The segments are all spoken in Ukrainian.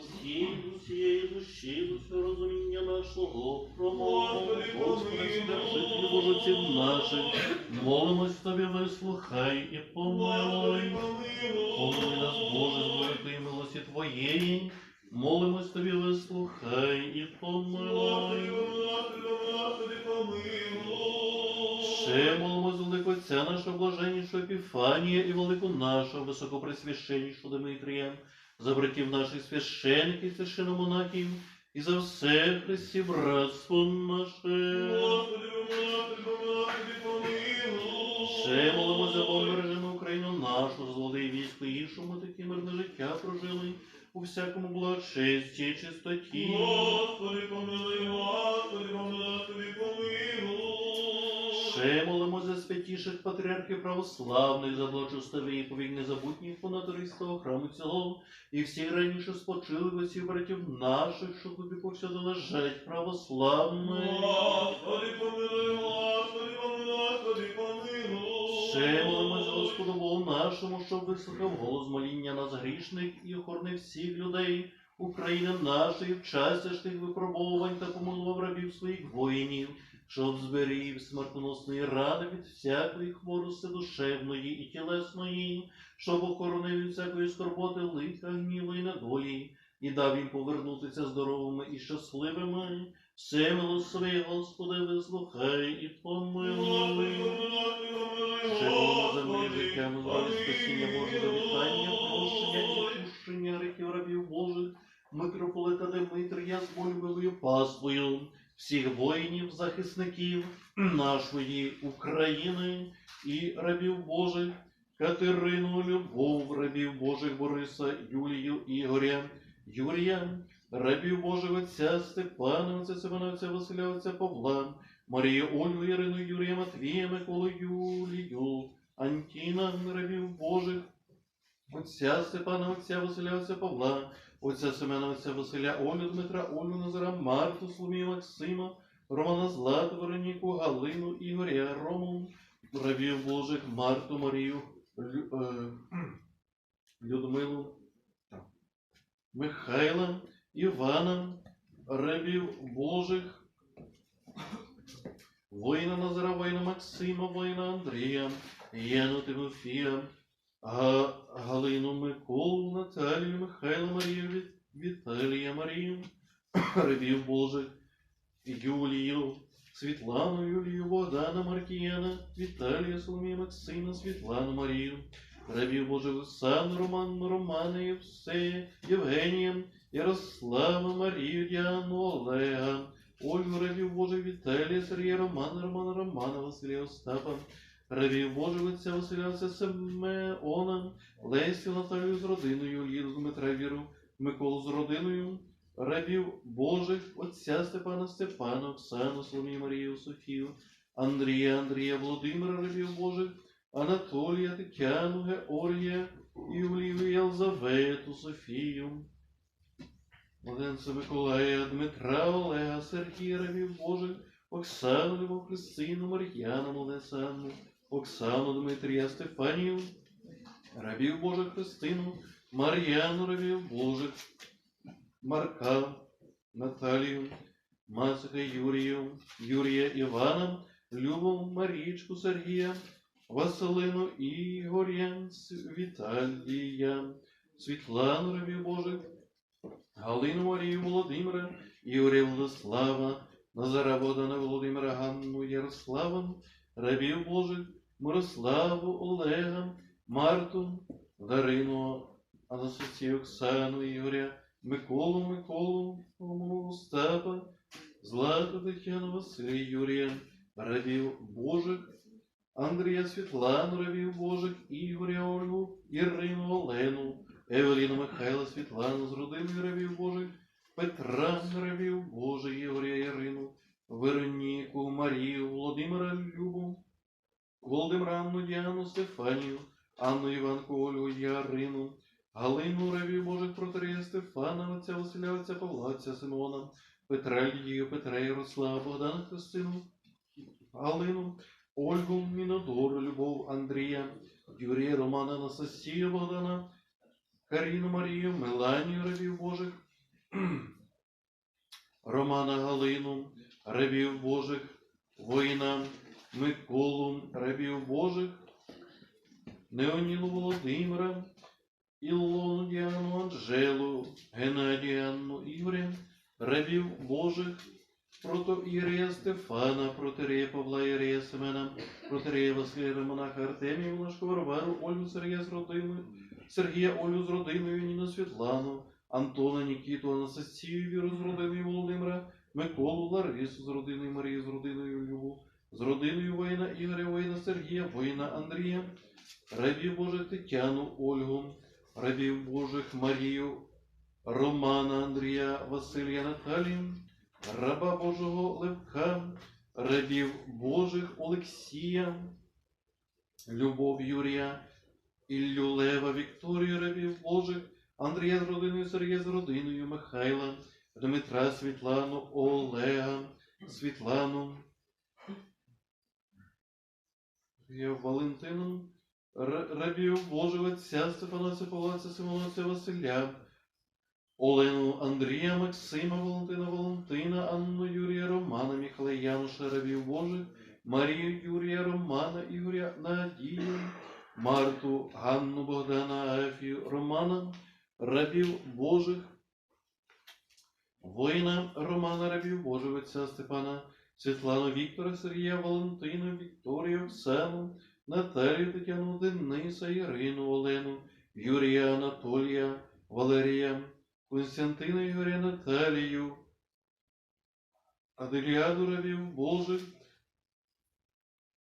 всією усією душі, усього розуміння нашого, Господи, Господи, помилуй. Вседержителю наших, молимось Тобі, вислухай і помилуй. Помилуй. Нас, Боже, з великої милості Твоєї, молимось Тобі, вислухай і помилуй. Ще молимо з великого Отця нашого блаженнішого Епіфанія і велику нашого високопресвященнішого Дмитрія, за братів наших священників, священномонахів, і за все Христі братство наше. Ще молимо за побережену Україну нашу, злодий і військо іншому, такі мирне життя прожили у всякому благочесті і чистоті. Господи, за патріархів православних, за благочестиві і повік незабутніх понадористого храму цього, і всі раніше спочили отців братів наших, що тобі повсюди лежать православні. Господи, помилуй, Господи, помилуй, Господи, помилуй. Ще молимо Господу Богу нашому, щоб вислухав голос моління нас грішних і охоронив всіх людей, України нашої, в час тяжких випробовувань та помилував рабів своїх воїнів, щоб зберіг смертоносної рани від всякої хворости душевної і тілесної, щоб охоронив від всякої скорботи, лиха, гніву і недолі, і дав їм повернутися здоровими і щасливими. Все милосові, Господи, вислухай і помилуй. Бога землі життя ми звали спасіння Боже, завітання, прощення і відпущення гріхів рабів Божих, митрополита Димитрія з вольовою паствою, всіх воїнів, захисників нашої України і рабів Божих, Катерину, Любов, рабів Божих Бориса, Юлію, Ігоря, Юрія, рабів Божих Отця Степана, Отця Семена, Отця Василя, Отця Павла, Марію Ольгу, Ірину, Юрія, Матвія, Миколу, Юлію, Антіна, рабів Божих, Отця Степана, Отця Василя, Отця Павла, Отця Семена, Отця Василя, Олю, Дмитра, Олю, Назара, Марту, Соломію, Максима, Романа Злату, Вероніку, Галину, Ігоря, Рому, рабів Божих, Марту, Марію, Лю, е, Людмилу, Михайла, Івана, рабів Божих, воїна Назара, воїна Максима, воїна Андрія, Яну Тимофія, Галину Миколу, Наталію, Михайла Марію, Віталія Марію, рабів Божих, Юлію, Світлану, Юлію, Богдана, Маркіяна, Віталія, Соломія, Максима, Світлану, Марію, рабів Божих, Оксану, Роману, Романа, Євсея, Євгенія, Ярослава, Марію, Діану, Олега, Ольгу, рабів Божих, Віталія, Сергія, Романа, Романа, Романа, Василія, Остапа, отця Василя, Семеона, Лесю, Наталію з родиною, Ліду, Дмитра, Віру, Миколу з родиною, рабів Божих, отця Степана, Степана, Оксану, Соломію, Марію, Софію, Андрія, Андрія, Володимира, рабів Божих, Анатолія, Тетяну, Георгія, Юлію, Єлзавету, Софію, Младенця Миколая, Дмитра, Олега, Сергія, рабів Божих, Оксану, Христину, Мар'яна, Младенця Анну, Оксану, Дмитрія, Стефанію, рабів Божих Христину, Мар'яну, рабів Божих, Марка, Наталію, Мацика, Юрію, Юрія Івана, Любов, Марічку, Сергія, Василину, Ігоря, Віталія, Світлану, рабів Божих, Галину Марію Володимира, Ігоря Владислава, Назара Богдана Володимира, Ганну Ярослава, рабів Божих, Мирославу, Олега, Марту, Дарину, Анастасію, Оксану, Ігоря, Миколу, Миколу, Остапа, Злату, Тетяну, Василія, Юрія, рабів Божих, Андрія Світлану, рабів Божих, Ігоря, Ольгу, Ірину, Олену, Евеліну Михайла, Світлану з родиною рабів Божих, Петра рабів Божих, Ігоря Ірину, Вероніку, Марію, Володимира Любу, Володимира Анну Діану, Стефанію, Анну Іванку, Ольгу, Ярину, Галину рабів Божих протерія Стефана, отця Василя, отця Павла, отця Симона, Петра Лідію, Петра Ярослава, Богдана Христину, Галину, Ольгу, Мінодору, Любов, Андрія, Юрія, Романа, Анастасію, Богдана, Каріну Марію, Меланію рабів Божих, Романа Галину, рабів Божих, воїна Миколу, рабів Божих, Неонілу Володимира, Ілону Діану Анжелу, Геннадія Анну Ігоря, рабів Божих, протоірея Стефана, протирея Павла Ірея Семена, протирея Василя Романаха Артемія, Влашко Варвару, Ольгу Сергія з родиною, Сергія Олю з родиною, Ніну Світлану, Антона Нікіту, Анастасію Віру з родиною Володимира, Миколу Ларису з родиною Марії з родиною Любу, з родиною воїна Ігоря, воїна Сергія, воїна Андрія, рабів Божих Тетяну Ольгу, рабів Божих Марію, Романа Андрія, Василія Наталію, раба Божого Левка, рабів Божих Олексія, Любов Юрія, Іллю Лева, Вікторію, рабів Божих, Андрія з родиною, Сергія з родиною, Михайла, Дмитра, Світлану, Олега, Світлану, Сергія Валентину, Р- рабів Божого Отця, Стефана Павлаця, Симоновця, Василя, Олену Андрія, Максима, Валентина, Валентина, Анну Юрія, Романа, Михайла, Януша, рабів Божих, Марію, Юрія, Романа, Ігоря, Надію, Марту, Ганну, Богдана, Афію, Романа, рабів Божих, воїна Романа, рабів Божих, отця Степана, Світлану, Віктора, Сергія, Валентину, Вікторію, Оксану, Наталію, Тетяну, Дениса, Ірину, Олену, Юрія, Анатолія, Валерія, Константина, Ігоря, Наталію, Аделіаду, рабів Божих,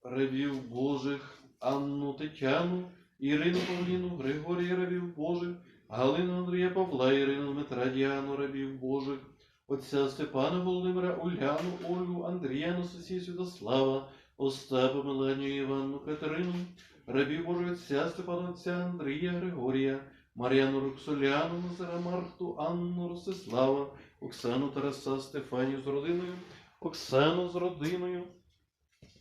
рабів Божих, Анну Тетяну, Ірину Павліну, Григорія рабів Божих, Галину Андрія Павла, Ірину Дмитра Діану рабів Божих, отця Степана Володимира, Уляну, Ольгу, Андрія, Анастасію Святослава, Остапа, Меланію, Іванну, Катерину, рабів Божих, отця Степана, отця Андрія, Григорія, Мар'яну Роксоляну, Назара Марту, Анну Ростислава, Оксану Тараса, Стефанію з родиною, Оксану з родиною,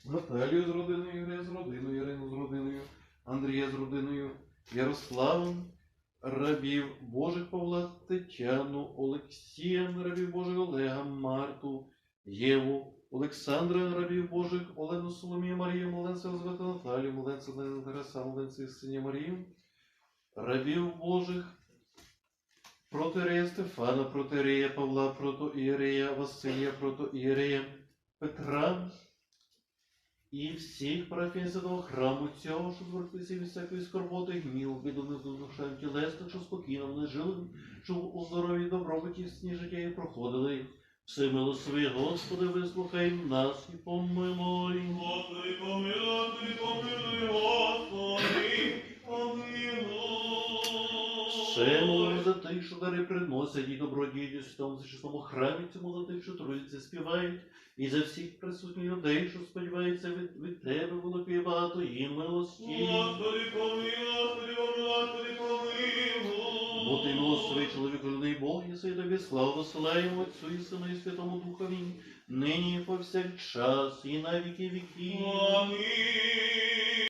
Наталію з родиною, Ігоря з родиною, Ірину з родиною, Андрія з родиною, Ярославом, рабів Божих Павла, Тетяну, Олексія, рабів Божих Олега, Марту, Єву, Олександра, рабів Божих, Олену Соломію, Марію, Моленця Елизавету Наталію, Моленця Лена Тараса, Моленця Сині Марію, рабів Божих, Протирея Стефана, протирея Павла, протоірея Василія, протоірея Петра, і всіх парафіян святого храму цього, що звертися від всякої скорботи, гнів, біду не душам тілесних, що спокійно вони жили, щоб у здоров'ї добробуті сні життя і проходили. Все милосові, Господи, вислухай нас і помилуй. Що дари приносять і добродійність в тому зачесному храмі цьому за тих, що трудяться, співають, і за всіх присутніх людей, що сподіваються від, від тебе, великої багатої милості. Господи, помилуй, Господи, помилуй, Господи, помилуй. Бо ти милостивий чоловік, людний Бог, і єси тобі славу посилаємо Отцю і Сину і Святому Духові, нині і повсякчас, і на віки віків. Амінь.